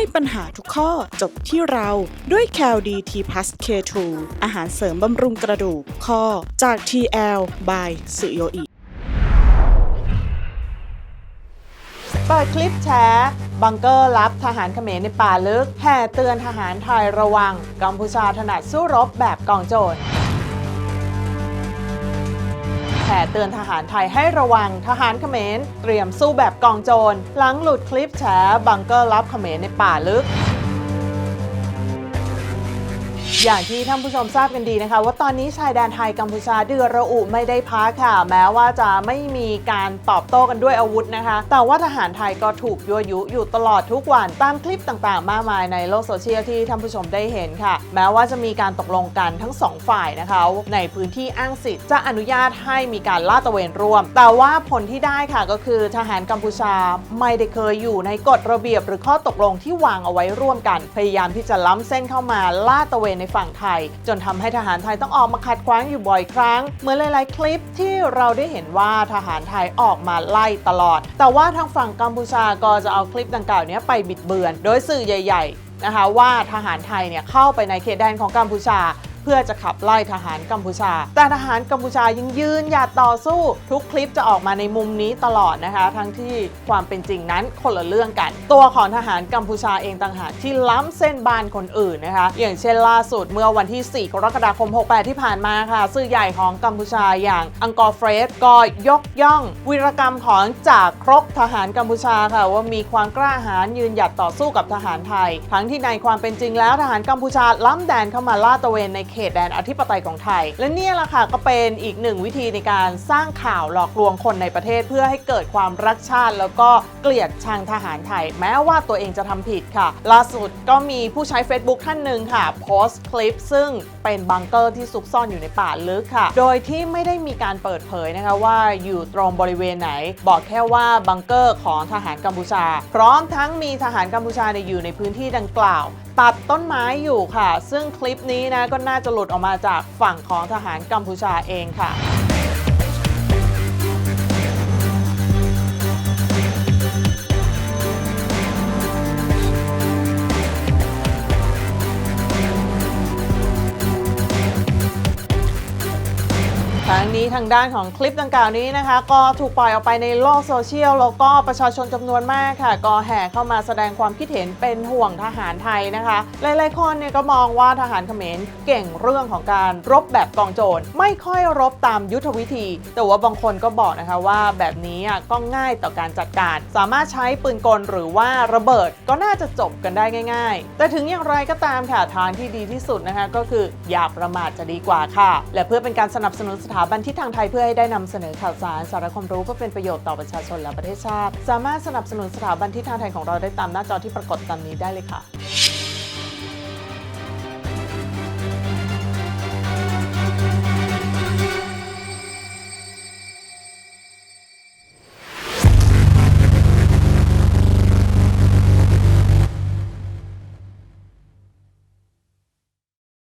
ให้ปัญหาทุกข้อจบที่เราด้วย c a l d t p l u s K2 อาหารเสริมบำรุงกระดูกข้อจาก TL by สุโยอิเปิดคลิปแชร์บังเกอร์ลับทหารเขมรในป่าลึก แห่เตือนทหารไทยระวัง กัมพูชาถนัดสู้รบแบบกองโจร แผ่เตือนทหารไทยให้ระวังทหารเขมร เตรียมสู้แบบกองโจร หลังหลุดคลิปแฉบังเกอร์ลับเขมรในป่าลึก อย่างที่ท่านผู้ชมทราบกันดีนะคะ ว่าตอนนี้ชายแดนไทยกัมพูชาเดือดระอุไม่ได้พักค่ะ แม้ว่าจะไม่มีการตอบโต้กันด้วยอาวุธนะคะ แต่ว่าทหารไทยก็ถูกยั่วยุอยู่ตลอดทุกวันตามคลิปต่างๆ มากมายในโลกโซเชียลที่ท่านผู้ชมได้เห็นค่ะ แม้ว่าจะมีการตกลงกันทั้งสองฝ่ายนะคะ ในพื้นที่อ้างสิทธิ์จะอนุญาตให้มีการลาดตระเวนร่วม แต่ว่าผลที่ได้ค่ะก็คือทหารกัมพูชาไม่ได้เคยอยู่ในกฎระเบียบ หรือข้อตกลงที่วางเอาไว้ร่วมกัน พยายามที่จะล้ำเส้นเข้ามาลาดตระเวนในฝั่งไทย จนทำให้ทหารไทยต้องออกมาขัดขวางอยู่บ่อยครั้ง เหมือนหลาย ๆ คลิปที่เราได้เห็นว่าทหารไทยออกมาไล่ตลอด แต่ว่าทางฝั่งกัมพูชาก็จะเอาคลิปดังกล่าวนี้ไปบิดเบือน โดยสื่อใหญ่ ๆ นะคะว่าทหารไทยเนี่ยเข้าไปในเขตแดนของกัมพูชา พื่อจะขับไล่ทหารกัมพูชา แต่ทหารกัมพูชายังยืนหยัดต่อสู้ทุกคลิปจะออกมาในมุมนี้ตลอดนะคะ ทั้งที่ความเป็นจริงนั้นคนละเรื่องกัน ตัวของทหารกัมพูชาเองต่างหากที่ล้ำเส้นบานคนอื่นนะคะ อย่างเช่นล่าสุดเมื่อวันที่ 4 กรกฎาคม 68 ที่ผ่านมาค่ะ สื่อใหญ่ของกัมพูชาอย่างอังกอร์เฟรสก็ยกย่อง วีรกรรมของจากครกทหารกัมพูชาค่ะ ว่ามีความกล้าหาญยืนหยัดต่อสู้กับทหารไทย ทั้งที่ในความเป็นจริงแล้วทหารกัมพูชาล้ำแดนเข้ามาลาดตระเวนในเขตแดนอธิปไตยของไทย และเนี่ยแหละค่ะก็เป็นอีกหนึ่งวิธีในการสร้างข่าวหลอกลวงคนในประเทศเพื่อให้เกิดความรักชาติ แล้วก็เกลียดชังทหารไทย แม้ว่าตัวเองจะทำผิดค่ะ ล่าสุดก็มีผู้ใช้ Facebook ท่านหนึ่งค่ะ โพสต์คลิป ซึ่งเป็นบังเกอร์ที่ซุกซ่อนอยู่ในป่าลึกค่ะ โดยที่ไม่ได้มีการเปิดเผยนะคะว่าอยู่ตรงบริเวณไหน บอกแค่ว่าบังเกอร์ของทหารกัมพูชา พร้อมทั้งมีทหารกัมพูชาเนี่ยอยู่ในพื้นที่ดังกล่าว ตัดต้นไม้อยู่ค่ะ ซึ่งคลิปนี้นะก็น่าจะหลุดออกมาจากฝั่งของทหารกัมพูชาเองค่ะ ทั้งนี้ทางด้านของคลิปดังกล่าวนี้นะคะ ก็ถูกปล่อยออกไปในโลกโซเชียลแล้วก็ประชาชนจำนวนมากค่ะ ก็แห่เข้ามาแสดงความคิดเห็นเป็นห่วงทหารไทยนะคะ หลายๆคนเนี่ยก็มองว่าทหารเขมรเก่งเรื่องของการรบแบบกองโจรไม่ค่อยรบตามยุทธวิธี แต่ว่าบางคนก็บอกนะคะว่าแบบนี้อะก็ง่ายต่อการจัดการ สามารถใช้ปืนกลหรือว่าระเบิดก็น่าจะจบกันได้ง่าย ๆ แต่ถึงอย่างไรก็ตามค่ะทางที่ดีที่สุดนะคะก็คืออย่าประมาทจะดีกว่าค่ะ และเพื่อเป็นการสนับสนุนสถาบันที่ทางไทยเพื่อให้ได้นำเสนอข่าวสารสาระความรู้เพื่อเป็นประโยชน์ต่อประชาชนและประเทศชาติ สามารถสนับสนุนสถาบันที่ทางไทยของเราได้ตามหน้าจอที่ปรากฏตามนี้ได้เลยค่ะ